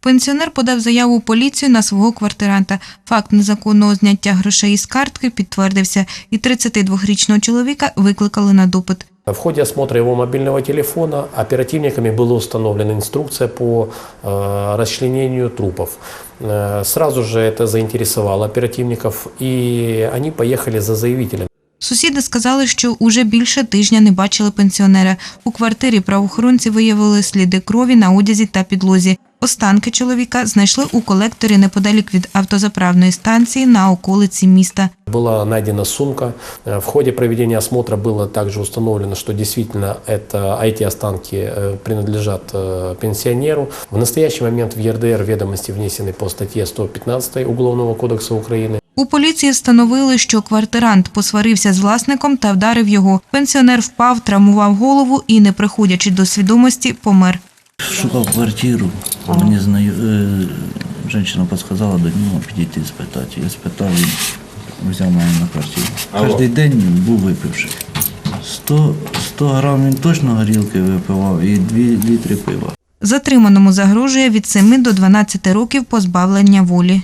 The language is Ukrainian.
Пенсіонер подав заяву у поліцію на свого квартиранта. Факт незаконного зняття грошей із картки підтвердився, і 32-річного чоловіка викликали на допит. В ходе осмотра его мобильного телефона оперативниками была установлена инструкция по э, расчленению трупов. Э, сразу же это заинтересовало оперативников, и они поехали за заявителем. Сусіди сказали, що уже більше тижня не бачили пенсіонера. У квартирі правоохоронці виявили сліди крові на одязі та підлозі. Останки чоловіка знайшли у колекторі неподалік від автозаправної станції на околиці міста. Была найдена сумка. Э, В ходе проведения осмотра было также установлено, что действительно это, а эти останки э, принадлежат э, пенсионеру. В настоящий момент в ЕРДР ведомости внесены по статье 115 Уголовного кодекса Украины. У поліції встановили, що квартирант посварився з власником та вдарив його. Пенсіонер впав, травмував голову і, не приходячи до свідомості, помер. Шукав квартиру, мені знаю, е, жінка підказала до нього підійти спитати. Я спитав, він взяв мене на квартиру. Кожен день був випивший. 100, 100 грам він точно горілки випивав і 2 літри пива. Затриманому загрожує від 7 до 12 років позбавлення волі.